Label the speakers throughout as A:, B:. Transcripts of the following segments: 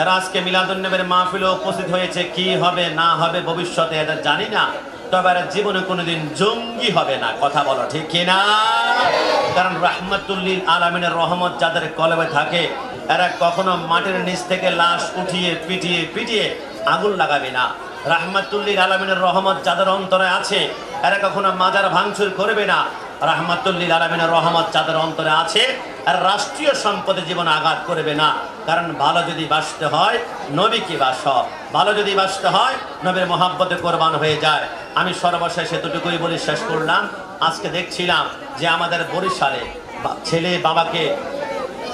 A: যারা আজকে মিলাদুন্নবের মাহফিলে উপস্থিত হয়েছে, কি হবে, না হবে, ভবিষ্যতে এটা জানি না। তবে এরা জীবনে কোনোদিন জঙ্গি হবে না, কথা বলো ঠিক কিনা? কারণ রাহমাতুল্লিল আলমিনের রহমত যাদের কলবে থাকে, এরা কখনো মাটির নিচ থেকে লাশ উঠিয়ে, পিটিয়ে পিটিয়ে আগুন লাগাবে না। রাহমাতুল্লিল আলমিনের রহমত যাদের অন্তরে আছে, এরা কখনো মাজার ভাঙচুর করবে না। রাহমাতুল্লিল আলমিনের রহমত যাদের অন্তরে আছে আর রাষ্ট্রীয় সম্পদে জীবন আঘাত করবে না। কারণ ভালো যদি বাঁচতে হয় নবীকে বাস? ভালো যদি বাঁচতে হয়, নবীর মহাব্বতে কোরবান হয়ে যায়। আমি সর্বশেষ এতটুকুই বলে শেষ করলাম। আজকে দেখছিলাম যে আমাদের বরিশালে ছেলে বাবাকে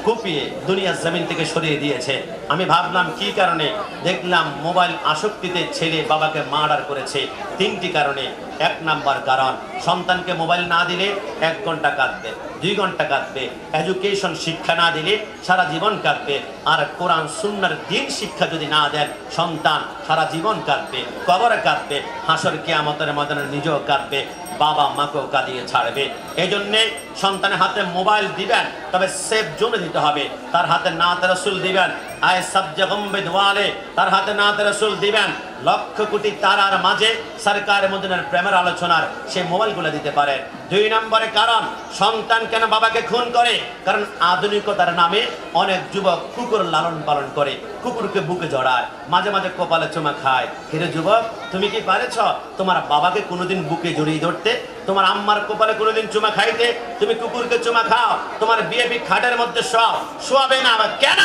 A: কুপিয়ে দুনিয়ার জমিন থেকে সরিয়ে দিয়েছে। আমি ভাবলাম, কি কারণে? দেখলাম মোবাইল আসক্তিতে ছেলে বাবাকে মার্ডার করেছে। তিনটি কারণে। এক নাম্বার কারণ, সন্তানকে মোবাইল না দিলে এক ঘণ্টা কাঁদবে, দুই ঘণ্টা কাঁদবে এডুকেশন শিক্ষা না দিলে সারা জীবন কাঁদবে, আর কোরআন সুন্নার দিন শিক্ষা যদি না দেন, সন্তান সারা জীবন কাঁদবে, কবরে কাঁদবে, হাসর কেয়ামতের ময়দানে নিজেও কাঁদবে, বাবা মাকেও কাঁদিয়ে ছাড়বে। এই জন্যে সন্তানের হাতে মোবাইল দিবেন, তবে সেফ জোনে দিতে হবে। তার হাতে না রসুল দিবেন আয় সাবজে গম্বে দোয়ালে তার হাতে নাতে রসুল দিবেন। লক্ষ কোটি তারার মাঝে সরকার মদিনার প্রেমের আলোচনার সে মোবাইলগুলো দিতে পারেন দুই নম্বরে কারণ, সন্তান কেন বাবাকে খুন করে? কারণ আধুনিকতার নামে অনেক যুবক কুকুর লালন পালন করে, কুকুরকে বুকে জড়ায়, মাঝে মাঝে কপালে চুমা খায়। হিরে যুবক, তুমি কি পারেছ? তোমার বাবাকে কোনোদিন বুকে জড়িয়ে ধরতে? তোমার আম্মার কপালে কোনোদিন চুমা খাইতে? তুমি কুকুরকে চুমা খাও, তোমার বিএপি খাটের মধ্যে শোয়াও। শোয়াবে না কেন?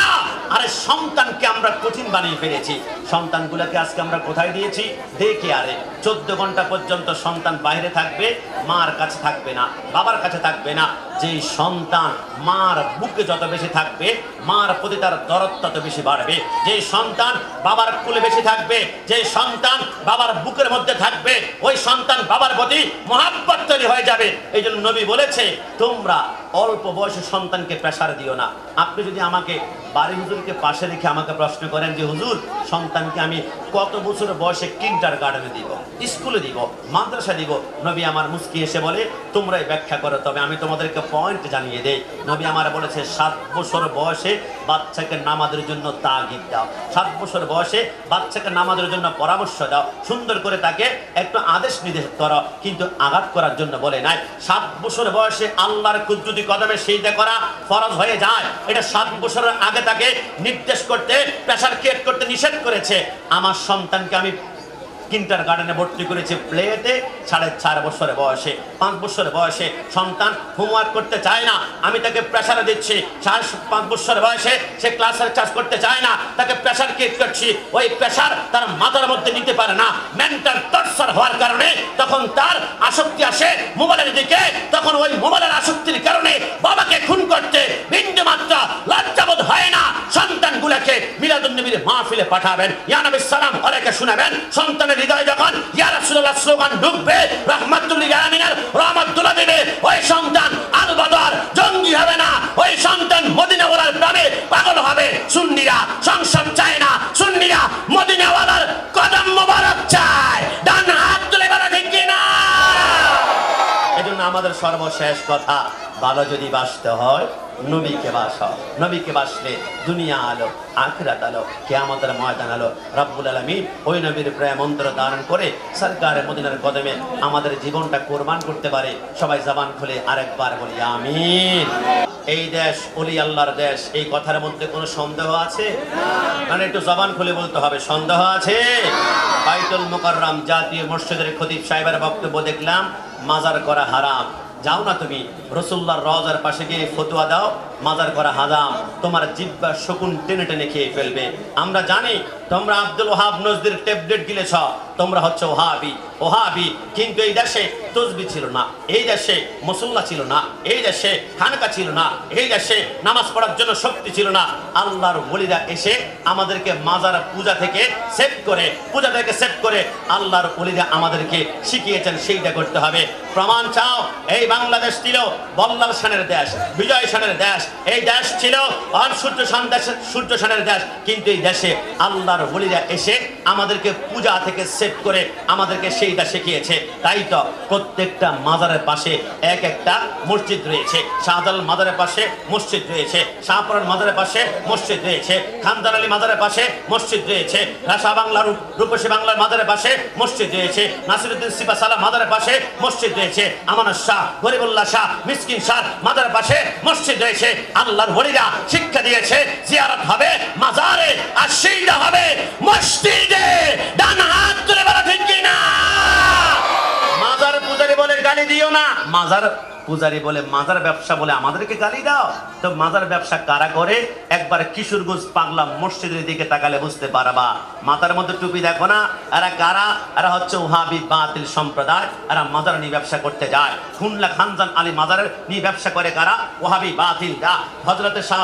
A: আরে সন্তানকে আমরা কঠিন বানিয়ে ফেলেছি। সন্তানগুলোকে আজকে আমরা কোথায় দিয়েছি? দেখে আরে চোদ্দ ঘণ্টা পর্যন্ত সন্তান বাইরে থাকবে, মার কাছে থাকবে না, বাবার কাছে থাকবে না। যেই সন্তান মার বুকে যত বেশি থাকবে, মার প্রতি তার দরদ তত বেশি বাড়বে। যে সন্তান বাবার কুলে বেশি থাকবে, যে সন্তান বাবার বুকের মধ্যে থাকবে, ওই সন্তান বাবার প্রতি মহাব্বত তৈরি হয়ে যাবে। এই জন্য নবী বলেছে, তোমরা অল্প বয়সে সন্তানকে প্রেসার দিও না। আপনি যদি আমাকে বাড়ি হুজুরকে পাশে রেখে আমাকে প্রশ্ন করেন যে, হুজুর, সন্তানকে আমি কত বছর বয়সে কিন্টার গার্ডেনে দিব স্কুলে দিব মাদ্রাসা দিব? নবী আমার মুস্কি এসে বলে, তোমরাই ব্যাখ্যা করো, তবে আমি তোমাদেরকে পয়েন্ট জানিয়ে দেয় নবী আমার বলেছে, সাত বছর বয়সে বাচ্চাকে নামাজের জন্য তাগিদ দাও। সাত বছর বয়সে বাচ্চাকে নামাজের জন্য পরামর্শ দাও। সুন্দর করে তাকে একটু আদেশ নির্দেশ করো, কিন্তু আঘাত করার জন্য বলে নাই। সাত বছর বয়সে আল্লাহর কুদ্রুতি কদমে সেইটা করা ফরজ হয়ে যায়। এটা সাত বছরের আগে তাকে নির্দেশ করতে প্রেশার ক্রিয়েট করতে নিষেধ করেছে। আমার সন্তানকে আমি কিন্টার গার্ডেনে ভর্তি করেছে প্লেতে সাড়ে চার বছরের বয়সে, পাঁচ বছরের বয়সে সন্তান হোমওয়ার্ক করতে চায় না। আমি তাকে প্রেশারে দিচ্ছি। চার পাঁচ বছরের বয়সে সে ক্লাসের চাষ করতে চায় না। তাকে প্রেশার ক্রিয়েট করছি। ওই প্রেশার তার মাথার মধ্যে নিতে পারে না। মেন্টাল টর্চার হওয়ার কারণে তখন তার আসক্তি আসে মোবাইলের দিকে। তখন ওই মোবাইলের আসক্তির কারণে বাবাকে মাহফিলে পাঠাবেন। ইয়ানবী সালাম অনেকে শুনাবেন। সন্তানের হৃদয়ে যখন ইয়া রাসূলুল্লাহ স্লোগান ঢুকবে রহমাতুল্লিল আলামিনের, রহমাতুল্লাহ দেবে, ওই সন্তান আল বদর জঙ্গি হবে না। ওই সন্তান মদিনাওয়ালার প্রেমে পাগল হবে। সুন্নিরা সংসদ চায় না। সুন্নিরা মদিনাওয়ালার কদম মোবারক চায়। ডান হাত তুলে বলা, ঠিক কিনা? এজন্য আমাদের সর্বশেষ কথা ভালো যদি বাঁচতে হয়, নবীকে বাস নবীকে বাসলে দুনিয়া আলো, আখরাত আলো, কেয়ামতের ময়দান আলো। রব্বুল আলমিন ওই নবীর প্রেম মন্ত্র ধারণ করে সরকার মদিনার কদমে আমাদের জীবনটা কোরবান করতে পারে। সবাই জবান খুলে আরেকবার বলি, আমিন। এই দেশ অলি আল্লাহর দেশ, এই কথার মধ্যে কোনো সন্দেহ আছে? মানে একটু জবান খুলে বলতে হবে, সন্দেহ আছে? বাইতুল মোকাররাম জাতীয় মসজিদের খতিব সাহেবের বক্তব্য দেখলাম, মাজার করা হারাম। যাও না তুমি রসুল্লাহর রজার পাশে গিয়ে ফতুয়া দাও। মাজার করা হারাম তোমার জিব্বা শকুন টেনে টেনে খেয়ে ফেলবে। আমরা জানি, তোমরা আব্দুল ওহাব নজদির ট্যাবলেট গিলেছ, তোমরা হচ্ছে ওহাবি। ওহাবি কিন্তু এই দেশে তসবি ছিল না, এই দেশে মুসল্লা ছিল না, এই দেশে খানকা ছিল না, এই দেশে নামাজ পড়ার জন্য শক্তি ছিল না। আল্লাহর বলিরা এসে আমাদেরকে মাজার পূজা থেকে সেভ করে, পূজা থেকে সেভ করে আল্লাহর বলিরা আমাদেরকে শিখিয়েছেন, সেইটা করতে হবে। প্রমাণ চাও, এই বাংলাদেশ ছিল বল্লাল সেনের দেশ, বিজয় সেনের দেশ এই দেশ ছিল অসূর্য দেশ সূর্য সনের দেশ। কিন্তু এই দেশে আল্লাহর বলিরা এসে আমাদেরকে পূজা থেকে সেট করে আমাদেরকে সেইটা শিখিয়েছে। তাই তো প্রত্যেকটা মাজারের পাশে এক একটা মসজিদ রয়েছে। শাহজালাল মাজারের পাশে মসজিদ রয়েছে। শাহপুরান মাজারের পাশে মসজিদ রয়েছে। খানদার আলী মাজারের পাশে মসজিদ রয়েছে। রাশা বাংলার রূপ- রূপসী বাংলার মাজারের পাশে মসজিদ রয়েছে। নাসিরুদ্দিন সিপা সালা মাজারের পাশে মসজিদ রয়েছে। আমানত শাহ, গরিবুল্লাহ শাহ, মিসকিন শাহ মাজারের পাশে মসজিদ রয়েছে। আল্লাহর হরিরা শিক্ষা দিয়েছে, জিয়ারত হবে, মাজারে আর সেইটা হবে, মসজিদে ডান হাত তুলে বলা ঠিক কিনা মাজার পূজারি বলে গালি দিও না। মাজার পূজারি বলে, মাজার ব্যবসা বলে আমাদেরকে গালি দাও? তো মাজার ব্যবসা কারা করে? একবার কিশোরগঞ্জ পাগলা মসজিদের দিকে তাকালে বুঝতে পারবা, মাথার মধ্যে টুপি দেখো না, এরা কারা? এরা হচ্ছে ওহাবি বাতিল সম্প্রদায়, এরা মাজার নিয়ে ব্যবসা করতে যায়। খুনলা খানজান আলী মাজারের নিয়ে ব্যবসা করে কারা? ওহাবি বাতিলরা। হজরতে শাহ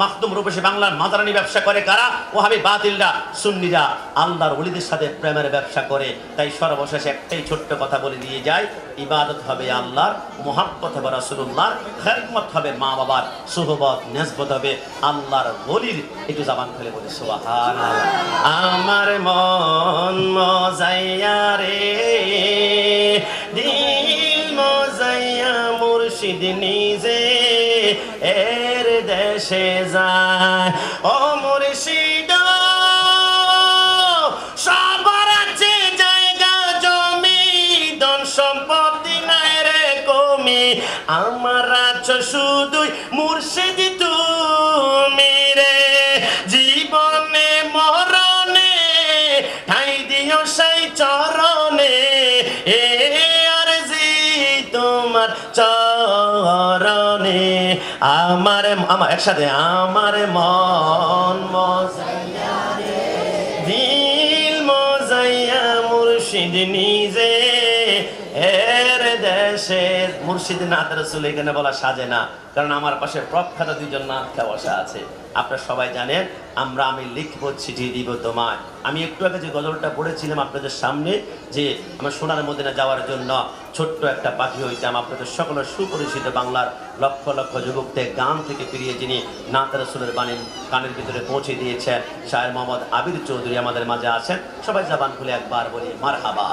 A: মাখদুম রূপসী বাংলার মাজার নিয়ে ব্যবসা করে কারা? ওহাবি বাতিলরা, সুন্নিরা। আল্লাহর ওলিদের সাথে প্রেমের ব্যবসা করে। তাই সর্বশেষে একটাই ছোট্ট কথা বলে দিয়ে যায়, ইবাদত হবে আল্লাহর মোহাব্বত হবে রাসূলুল্লাহ, খেদমত হবে মা বাবার সুহবত নেসবত হবে আল্লাহর বলির একটু জাবান খুলে বলি সুবহান আমার মন মজাইয়া রে, দিল মজাইয়া মুর্শিদ নিজে, এর দেশে যায়। ও আমার আছো শুধুই মুর্শিদ তুমি রে। জীবনে, মরণে, ঠাই দিও সেই চরণে। এ আর জি তোমার চরণে। আমার আমার একসাথে আমার মন দিল মজাইয়া মুর্শিদ নিজে। এর দেশে মুর্শিদ নাথ রসুল এখানে বলা সাজে না। কারণ আমার পাশে প্রখ্যাত দুজন নাথ বসা আছে। আপনারা সবাই জানেন, আমরা আমি লিখব চিঠি দিব তোমায়। আমি একটু আগে যে গজলটা পড়েছিলাম আপনাদের সামনে, যে আমার সোনার মদিনা যাওয়ার জন্য ছোট্ট একটা পাখি হইতাম, আপনাদের সকলের সুপরিচিত বাংলার লক্ষ লক্ষ যুবকদের গান থেকে ফিরিয়ে যিনি নাত রসুলের বাণী কানের ভিতরে পৌঁছে দিয়েছেন, শায়ের মোহাম্মদ আবির চৌধুরী আমাদের মাঝে আছেন। সবাই জাবান খুলে একবার বলি মার হাবা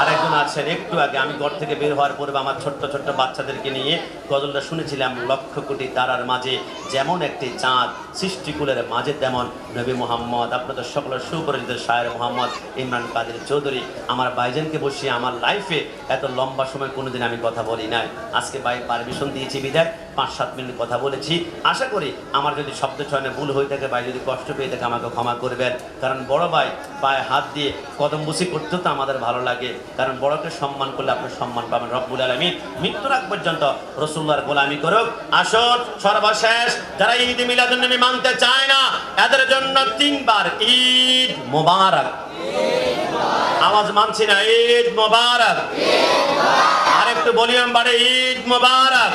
A: আরেকজন আছেন, একটু আগে আমি ঘর থেকে বের হওয়ার পূর্বে আমার ছোট্ট ছোট্ট বাচ্চাদেরকে নিয়ে গজলটা শুনেছিলাম লক্ষ কোটি তারার মাঝে যেমন একটি চাঁদ সৃষ্টিকুলের মাঝে তেমন নবী মোহাম্মদ। আপনাদের সকলের সুপরিচিত শায়ের মোহাম্মদ ইমরান কাদের চৌধুরী। আমার ভাইজানকে বসিয়ে আমার লাইফে এত লম্বা সময় কোনোদিন আমি কথা বলি নাই। আজকে ভাই পারমিশন দিয়েছি বিদায় পাঁচ সাত মিনিট কথা বলেছি। আশা করি আমার যদি শব্দ চয়নে ভুল হয়ে থাকে, ভাই যদি কষ্ট পেয়ে থাকে, আমাকে ক্ষমা করবেন। কারণ বড় ভাই পায়ে হাত দিয়ে কদম বুসি করতেও তো আমাদের ভালো লাগে। কারণ বড়কে সম্মান করলে আপনি সম্মান পাবেন। রব্বুল আলমী মৃত্যুর আগ পর্যন্ত রসুল্লার গোলামি করুক। আসুন সর্বশেষ যারা ঈদ মিলাদুন নবী মানতে চায় না, এদের জন্য তিনবার ঈদ মোবারক। আওয়াজ মানছি না, ঈদ মোবারক। আর একটু বলিয়াম বাড়ে, ঈদ মোবারক।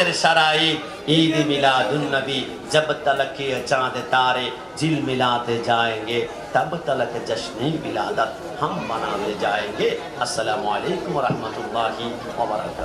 A: इधर सराई ईद मिलादुलनबी जब तलक ये चाँद तारे, जिल मिलाते जाएँगे, तब तलक जश्न मिलादत हम मनाते जाएँगे। असलकम वरहमल वर्क